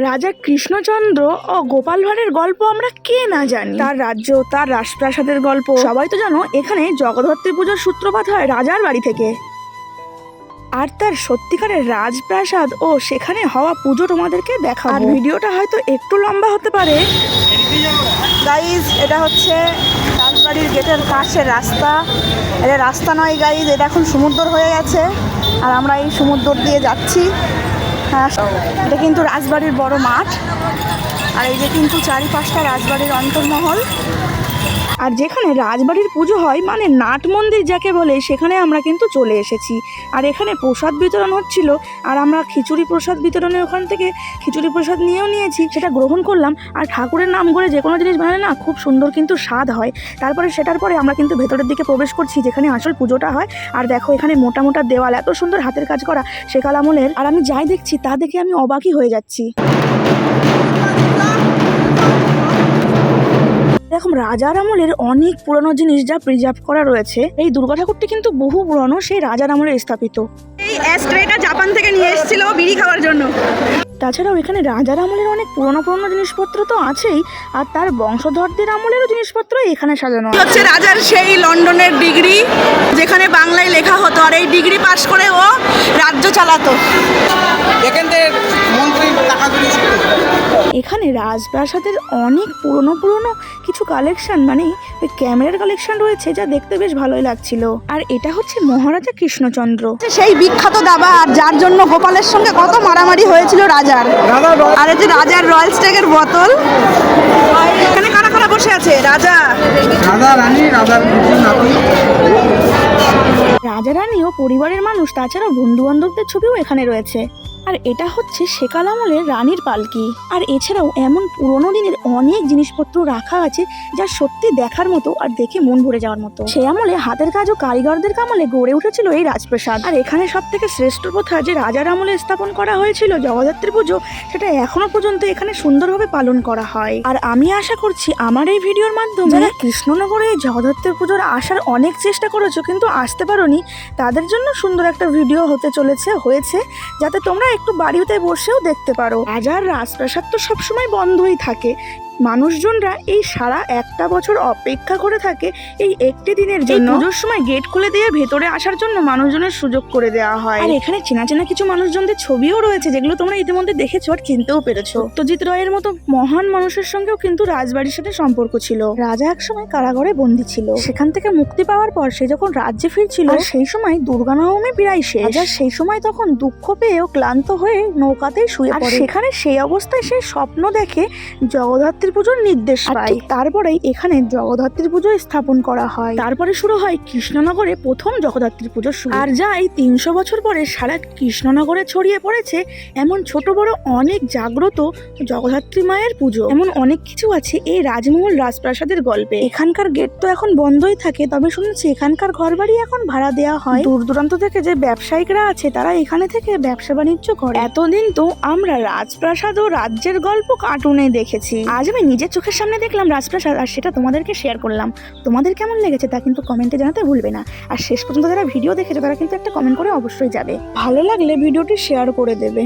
রাজা কৃষ্ণচন্দ্র ও গোপাল ভাঁড়ের গল্প আমরা কে না জানি। তার রাজ্য তার রাজপ্রাসাদের গল্প। সবাই তো জানো এখানে জগদ্ধত্রী পুজোর সূত্রপাত হয় রাজার বাড়ি থেকে। আর তার সত্যিকারের রাজপ্রাসাদ ও সেখানে হওয়া পুজো তোমাদেরকে দেখা আর ভিডিওটা হয়তো একটু লম্বা হতে পারে। গাইজ এটা হচ্ছে রাজবাড়ির গেটের পাশের রাস্তা। এটা রাস্তা নয় গাইজ এটা এখন সমুদ্র হয়ে গেছে। আর আমরা এই সমুদ্র দিয়ে যাচ্ছি। এটা কিন্তু রাজবাড়ির বড় মাঠ। আর এই যে কিন্তু চারিপাশটা রাজবাড়ির অন্তর্মহল। আর যেখানে রাজবাড়ির পুজো হয় মানে নাট মন্দির যাকে বলে, সেখানে আমরা কিন্তু চলে এসেছি। আর এখানে প্রসাদ বিতরণ হচ্ছিল, আর আমরা খিচুড়ি প্রসাদ বিতরণের ওখান থেকে খিচুড়ি প্রসাদ নিয়েও নিয়েছি, সেটা গ্রহণ করলাম। আর ঠাকুরের নাম করে যে কোনো জিনিস বানালে না, খুব সুন্দর কিন্তু স্বাদ হয়। তারপরে সেটার পরে আমরা কিন্তু ভেতরের দিকে প্রবেশ করছি, যেখানে আসল পুজোটা হয়। আর দেখো, এখানে মোটা মোটা দেওয়াল, এত সুন্দর হাতের কাজ করা সেকাল আমলের আর আমি যাই দেখছি, তা দেখে আমি অবাকই হয়ে যাচ্ছি। এরকম রাজার আমলের অনেক পুরনো জিনিস যা প্রিজার্ভ করা রয়েছে এই দুর্গা ঠাকুরটি কিন্তু বহু পুরনো সেই রাজার আমলে স্থাপিত। এই অ্যাস্ট্রেটা জাপান থেকে নিয়ে এসেছিল বিড়ি খাওয়ার জন্য। তাছাড়াও এখানে রাজার আমলের অনেক পুরনো পুরনো জিনিসপত্র তো আছেই আর তার বংশধরদের আমলেরও জিনিসপত্র এখানে সাজানো হচ্ছে রাজার সেই লন্ডনের ডিগ্রি যেখানে বাংলায় লেখা হতো আর এই ডিগ্রি পাশ করে ও রাজ্য চালাতো। এখান থেকে মন্ত্রী টাকা। এখানে রাজপ্রাসাদের অনেক পুরনো পুরনো কিছু কালেকশন মানে ওই ক্যামেরার কালেকশন রয়েছে যা দেখতে বেশ ভালোই লাগছিল। আর এটা হচ্ছে মহারাজা কৃষ্ণচন্দ্র। সেই বিখ্যাত দাবা আর যার জন্য গোপালের সঙ্গে কত মারামারি হয়েছিল রাজার? আর এই যে রাজার রয়্যাল স্টেকের বোতল। এখানে কারা কারা বসে আছে? রাজা। রাজা রানী রাজার পুত্র নাতি। রাজা রানী ও পরিবারের মানুষ তাছাড়াও বন্ধু বান্ধবদের ছবিও এখানে রয়েছে। আর এটা হচ্ছে সেকাল আমলের রানীর পালকি। আর এছাড়াও এমন পুরোনো দিনের অনেক জিনিসপত্র রাখা আছে যা সত্যি দেখার মতো আর দেখে মন ভরে যাওয়ার মতো। সে আমলে হাতের কাজ ও কারিগরদের কামলে গড়ে উঠেছিল এই রাজপ্রাসাদ। আর এখানে সব থেকে শ্রেষ্ঠ প্রথা যে রাজার আমলে স্থাপন করা হয়েছিল জগদ্ধাত্রী পুজো সেটা এখনও পর্যন্ত এখানে সুন্দরভাবে পালন করা হয়। আর আমি আশা করছি আমার এই ভিডিওর মাধ্যমে যারা কৃষ্ণনগরে এই জগদ্ধাত্রী পুজোর আসার অনেক চেষ্টা করেছ কিন্তু আসতে পারোনি তাদের জন্য সুন্দর একটা ভিডিও হতে চলেছে হয়েছে যাতে তোমরা একটু বাড়িতে বসেও দেখতে পারো। রাজার রাজপ্রাসাদ তো সবসময় বন্ধই থাকে। মানুষজনরা এই সারা একটা বছর অপেক্ষা করে থাকে এই একটি দিনের জন্য। পুজোর সময় গেট খুলে দিয়ে ভেতরে আসার জন্য মানুষজনের সুযোগ করে দেওয়া হয়। আর এখানে চেনা চেনা কিছু মানুষজনদের ছবিও রয়েছে যেগুলো তোমরা ইতিমধ্যে দেখেছ আর চিনতেও পেরেছ। সত্যজিৎ রায়ের মতো মহান মানুষের সঙ্গেও কিন্তু রাজবাড়ির সাথে সম্পর্ক ছিল। রাজা একসময় কারাগারে বন্দী ছিল। সেখান থেকে মুক্তি পাওয়ার পর সে যখন রাজ্যে ফিরছিল সেই সময় দুর্গা নবমী প্রায় শেষ। রাজা সেই সময় তখন দুঃখ পেয়েও ক্লান্ত হয়ে নৌকাতেই শুয়ে পড়ে। সেখানে সেই অবস্থায় সে স্বপ্ন দেখে জগদ্ধাত্রী পুজোর নির্দেশ পায়। তারপরেই এখানে জগদ্ধাত্রী পুজো স্থাপন করা হয়। তারপরে শুরু হয় কৃষ্ণনগরে প্রথম জগদ্ধাত্রী পুজো শুরু। আর যা এই তিনশো বছর পরে সারা কৃষ্ণনগরে ছড়িয়ে পড়েছে এমন ছোট বড় অনেক জাগ্রত জগদ্ধাত্রী মায়ের পুজো। এমন অনেক কিছু আছে এই রাজমহল রাজপ্রাসাদের গল্পে। এখানকার গেট তো এখন বন্ধই থাকে তবে শুনেছি এখানকার ঘরবাড়ি এখন ভাড়া দেওয়া হয়। দূর দূরান্ত থেকে যে ব্যবসায়িকরা আছে তারা এখানে থেকে ব্যবসা বাণিজ্য করে। এতদিন তো আমরা রাজপ্রাসাদ ও রাজ্যের গল্প কার্টুনে দেখেছি। আজ আমি নিজের চোখের সামনে দেখলাম রাজপ্রাসাদ আর সেটা তোমাদেরকে শেয়ার করলাম। তোমাদের কেমন লেগেছে তা কিন্তু কমেন্টে জানাতে ভুলবে না। আর শেষ পর্যন্ত যারা ভিডিও দেখেছে তারা কিন্তু একটা কমেন্ট করে অবশ্যই যাবে। ভালো লাগলে ভিডিওটি শেয়ার করে দেবে।